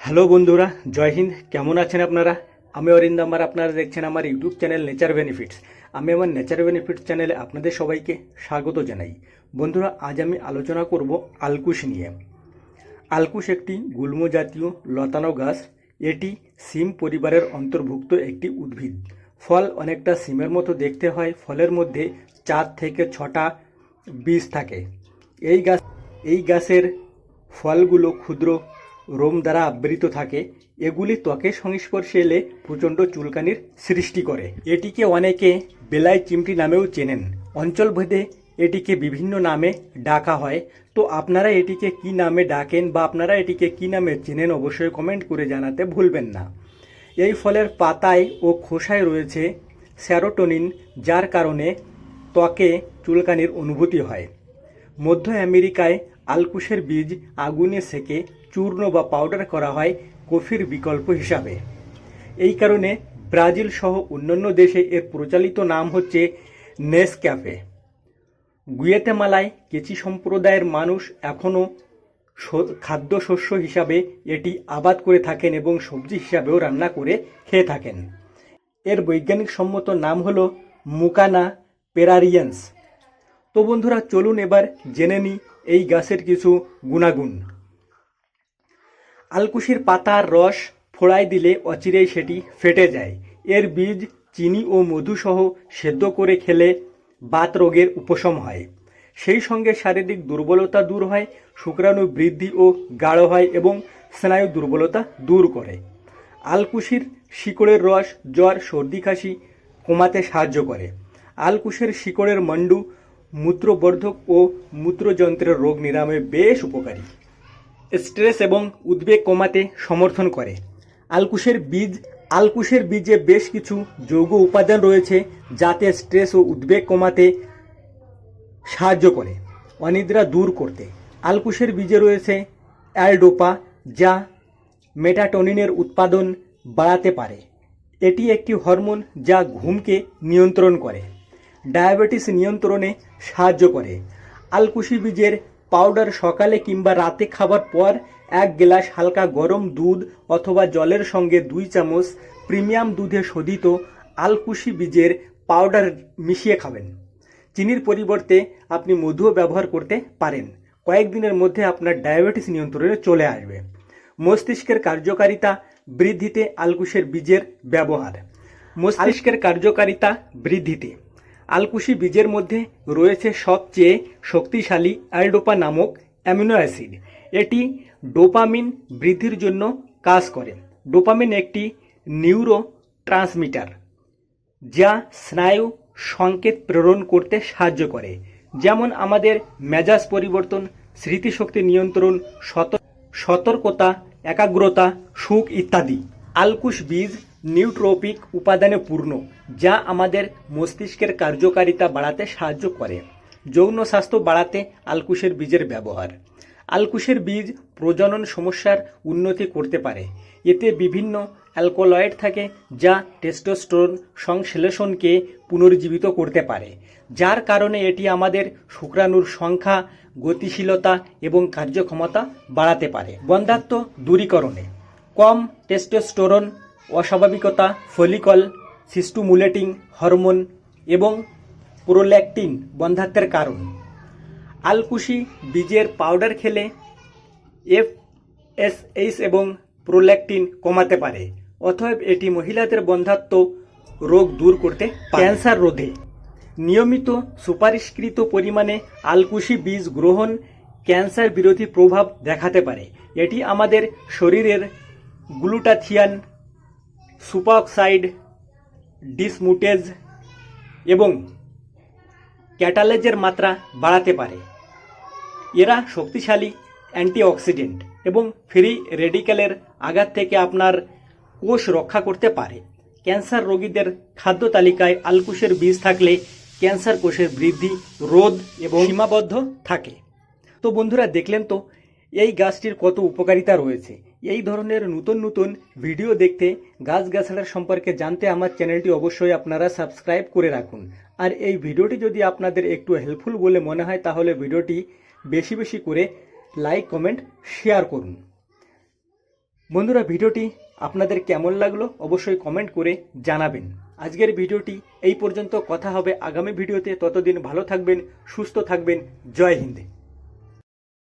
Hello বন্ধুরা, জয় হিন্দ। কেমন আছেন আপনারা? আমি অরিন্দ আমার আপনারা দেখছেন আমার ইউটিউব চ্যানেল নেচার বেনিফিটস আমি আমার নেচার বেনিফিটস চ্যানেলে আপনাদের সবাইকে স্বাগত জানাই। বন্ধুরা, আজ আমি আলোচনা করব আলকুশ নিয়ে। আলকুশ একটি গুল্ম জাতীয় লতানো গাছ। এটি সিম পরিবারের অন্তর্ভুক্ত একটি উদ্ভিদ। ফল অনেকটা সিমের মতো দেখতে হয়। ফলের মধ্যে চার থেকে ছটা বীজ থাকে। এই গাছ এই গাছের ফলগুলো ক্ষুদ্র রোম দ্বারা আবৃত থাকে, এগুলি ত্বকের সংস্পর্শে এলে প্রচণ্ড চুলকানির সৃষ্টি করে। এটিকে অনেকে বেলাই চিমটি নামেও চেনেন। অঞ্চলভেদে এটিকে বিভিন্ন নামে ডাকা হয়। তো আপনারা এটিকে কি নামে ডাকেন বা আপনারা এটিকে কি নামে চেনেন অবশ্যই কমেন্ট করে জানাতে ভুলবেন না। এই ফলের পাতায় ও খোসায় রয়েছে স্যারোটোনিন, যার কারণে ত্বকে চুলকানির অনুভূতি হয়। মধ্য আমেরিকায় আলকুশের বীজ আগুনে সেকে চূর্ণ বা পাউডার করা হয় কফির বিকল্প হিসাবে। এই কারণে ব্রাজিল সহ অন্যান্য দেশে এর প্রচলিত নাম হচ্ছে নেসক্যাফে গুয়েতেমালায় কেচি সম্প্রদায়ের মানুষ এখনও খাদ্যশস্য হিসাবে এটি আবাদ করে থাকেন এবং সবজি হিসাবেও রান্না করে খেয়ে থাকেন। এর বৈজ্ঞানিক সম্মত নাম হলো মুকানা পেরারিয়েন্স। তো বন্ধুরা, চলুন এবার জেনে নিই এই গাছের কিছু গুণাগুণ। আলকুশির পাতার রস ফোড়ায় দিলে অচিরেই সেটি ফেটে যায়। এর বীজ চিনি ও মধুসহ সেদ্ধ করে খেলে বাত রোগের উপশম হয়। সেই সঙ্গে শারীরিক দুর্বলতা দূর হয়, শুক্রাণু বৃদ্ধি ও গাঢ় হয় এবং স্নায়ু দুর্বলতা দূর করে। আলকুশির শিকড়ের রস জ্বর, সর্দি, কাশি কমাতে সাহায্য করে। আলকুশের শিকড়ের মন্ডু মূত্রবর্ধক ও মূত্রযন্ত্রের রোগ নিরাময়ে বেশ উপকারী। স্ট্রেস এবং উদ্বেগ কমাতে সমর্থন করে। আলকুশের বীজ, আলকুশের বীজে বেশ কিছু যৌগ উপাদান রয়েছে যাতে স্ট্রেস ও উদ্বেগ কমাতে সাহায্য করে, অনিদ্রা দূর করতে। আলকুশের বীজে রয়েছে অ্যালডোপা, যা মেটাটোনিনের উৎপাদন বাড়াতে পারে। এটি একটি হরমোন যা ঘুমকে নিয়ন্ত্রণ করে। ডায়াবেটিস নিয়ন্ত্রণে সাহায্য করে। আলকুশি বীজের পাউডার সকালে কিংবা রাতে খাবার পর এক গ্লাস হালকা গরম দুধ অথবা জলের সঙ্গে দুই চামচ প্রিমিয়াম দুধে শোধিত আলকুশি বীজের পাউডার মিশিয়ে খাবেন। চিনির পরিবর্তে আপনি মধুও ব্যবহার করতে পারেন। কয়েকদিনের মধ্যে আপনার ডায়াবেটিস নিয়ন্ত্রণে চলে আসবে। মস্তিষ্কের কার্যকারিতা বৃদ্ধিতে আলকুশের বীজের ব্যবহার। মস্তিষ্কের কার্যকারিতা বৃদ্ধিতে আলকুশি বীজের মধ্যে রয়েছে সবচেয়ে শক্তিশালী অ্যালডোপা নামক অ্যামিনো অ্যাসিড। এটি ডোপামিন বৃদ্ধির জন্য কাজ করে। ডোপামিন একটি নিউরো ট্রান্সমিটার যা স্নায়ু সংকেত প্রেরণ করতে সাহায্য করে। যেমন আমাদের মেজাজ পরিবর্তন, স্মৃতিশক্তি নিয়ন্ত্রণ, সত- সতর্কতা, একাগ্রতা, সুখ ইত্যাদি। আলকুশ বীজ নিউট্রোপিক উপাদানে পূর্ণ, যা আমাদের মস্তিষ্কের কার্যকারিতা বাড়াতে সাহায্য করে। যৌন স্বাস্থ্য বাড়াতে আলকুশের বীজের ব্যবহার। আলকুশের বীজ প্রজনন সমস্যার উন্নতি করতে পারে। এতে বিভিন্ন অ্যালকোলয়েড থাকে, যা টেস্টোস্টেরন সংশ্লেষণকে পুনর্জীবিত করতে পারে, যার কারণে এটি আমাদের শুক্রাণুর সংখ্যা, গতিশীলতা এবং কার্যক্ষমতা বাড়াতে পারে। বন্ধাত্ম দূরীকরণে। কম টেস্টোস্টেরন অস্বাভাবিকতা, ফলিকল, সিস্টুমুলেটিং হরমোন এবং প্রোল্যাকটিন বন্ধাত্বের কারণ। আলকুশি বীজের পাউডার খেলে এফ এস এইচ এবং প্রোল্যাকটিন কমাতে পারে, অতএব এটি মহিলাদের বন্ধাত্ম রোগ দূর করতে ক্যান্সার রোধে নিয়মিত সুপারিশকৃত পরিমাণে আলকুশি বীজ গ্রহণ ক্যান্সার বিরোধী প্রভাব দেখাতে পারে। এটি আমাদের শরীরের গ্লুটাথিয়ান সুপারঅক্সাইড, ডিসমুটেজ এবং ক্যাটালেজের মাত্রা বাড়াতে পারে। এরা শক্তিশালী অ্যান্টিঅক্সিডেন্ট এবং ফ্রি রেডিক্যালের আঘাত থেকে আপনার কোষ রক্ষা করতে পারে। ক্যান্সার রোগীদের খাদ্য তালিকায় আলকুশের বীজ থাকলে ক্যান্সার কোষের বৃদ্ধি, রোধ এবং সীমাবদ্ধ থাকে। তো বন্ধুরা, দেখলেন তো এই গাছটির কত উপকারিতা রয়েছে। এই ধরনের নতুন নতুন ভিডিও দেখতে গাছগাছালার সম্পর্কে জানতে আমার চ্যানেলটি অবশ্যই আপনারা সাবস্ক্রাইব করে রাখুন। আর এই ভিডিওটি যদি আপনাদের একটু হেল্পফুল বলে মনে হয়, তাহলে ভিডিওটি বেশি বেশি করে লাইক কমেন্ট শেয়ার করুন। বন্ধুরা, ভিডিওটি আপনাদের কেমন লাগল অবশ্যই কমেন্ট করে জানাবেন। আজকের ভিডিওটি এই পর্যন্ত। কথা হবে আগামী ভিডিওতে। ততদিন ভালো থাকবেন, সুস্থ থাকবেন। জয় হিন্দ।